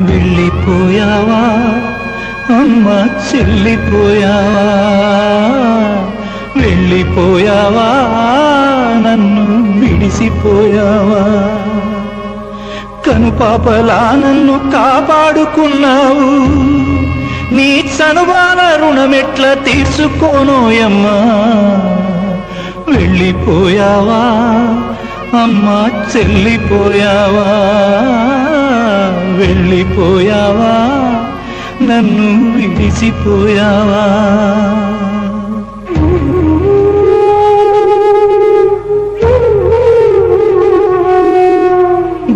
వెళ్ళిపోయావా? అమ్మ చెల్లిపోయావా? వెళ్ళిపోయావా? నన్ను విడిసిపోయావా? కనుపాపలా నన్ను కాపాడుకున్నావు. నీ చనువాల రుణమెట్ల తీర్చుకోనోయమ్మా వెళ్ళిపోయావా? అమ్మా చెల్లిపోయావా? వెళ్ళిపోయావా నన్ను విడిచిపోయావా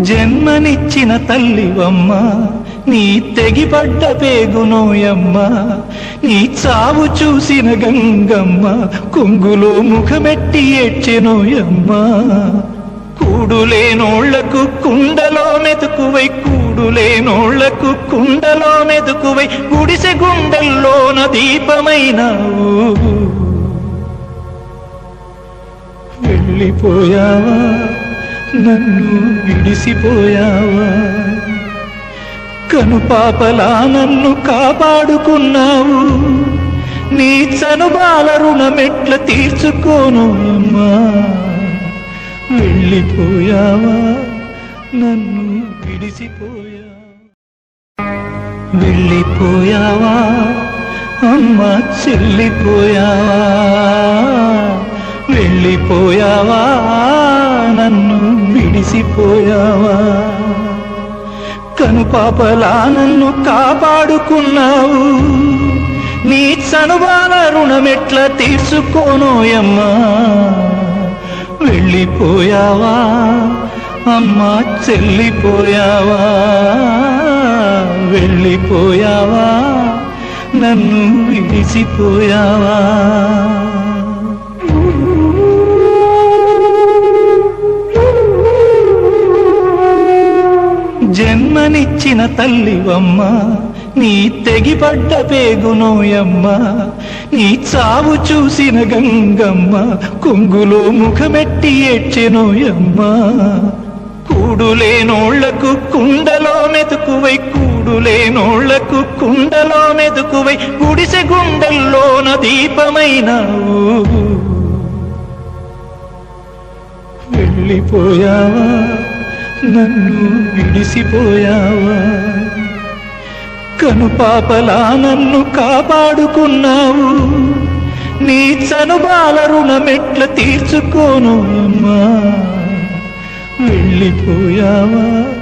జన్మనిచ్చిన తల్లివమ్మ నీ తెగిపడ్డ పేగునోయమ్మ నీ చావు చూసిన గంగమ్మ కొంగులో ముఖమెట్టి ఏడ్చెనోయమ్మ కూడులేనోళ్ళకు కుండలో మెతుకువై కూడులేనోళ్ళకు కుండలో మెదుకువై గుడిసె గుండెల్లోన దీపమైనావు. వెళ్ళిపోయావా? నన్ను విడిసిపోయావా? కనుపాపలా నన్ను కాపాడుకున్నావు. నీ చనుబాల రుణమెట్ల తీర్చుకోను అమ్మా వెళ్ళిపోయావా? నన్ను విడిసిపోయా వెళ్ళిపోయావా? అమ్మా చెల్లిపోయావా? వెళ్ళిపోయావా? నన్ను విడిసిపోయావా కనుపాపలా నన్ను కాపాడుకున్నావు. నీ చనువాల రుణమెట్ల తీర్చుకోనోయమ్మా. వెళ్ళిపోయావా? అమ్మా చెల్లిపోయావా? వెళ్ళిపోయావా? నన్ను విడిచిపోయావా? జన్మనిచ్చిన తల్లివమ్మ నీ తెగిపడ్డ పేగునోయమ్మ నీ చావు చూసిన గంగమ్మ కొంగులో ముఖమెట్టి ఏడ్చెనోయమ్మ కూడులేనోళ్ళకు కుండలో మెతుకువై కూడులేనోళ్ళకు కుండలో మెతుకువై గుడిసె గుండెల్లోన దీపమైన వెళ్ళిపోయావా? నన్ను విడిసిపోయావా? కనుపాపలా నన్ను కాపాడుకున్నావు. నీ చనుబాల రుణమెట్ల తీర్చుకోను అమ్మా. వెళ్ళిపోయావా?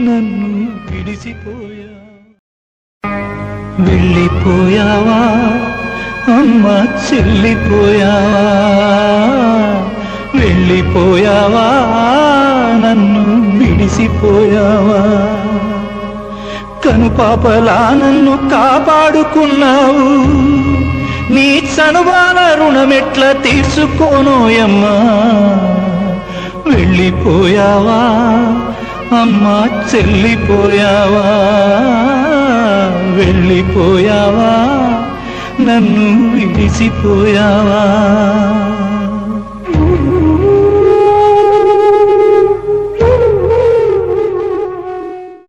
నన్ను విడిసిపోయా వెళ్ళిపోయావా? అమ్మ చెల్లిపోయావా? వెళ్ళిపోయావా? నన్ను విడిసిపోయావా కనుపాపలా నన్ను కాపాడుకున్నావు. నీ చనువాల రుణమెట్ల తీర్చుకోనోయమ్మా. వెళ్ళిపోయావా అమ్మా చెల్లిపోయావా? వెళ్ళిపోయావా? నన్ను విడిసిపోయావా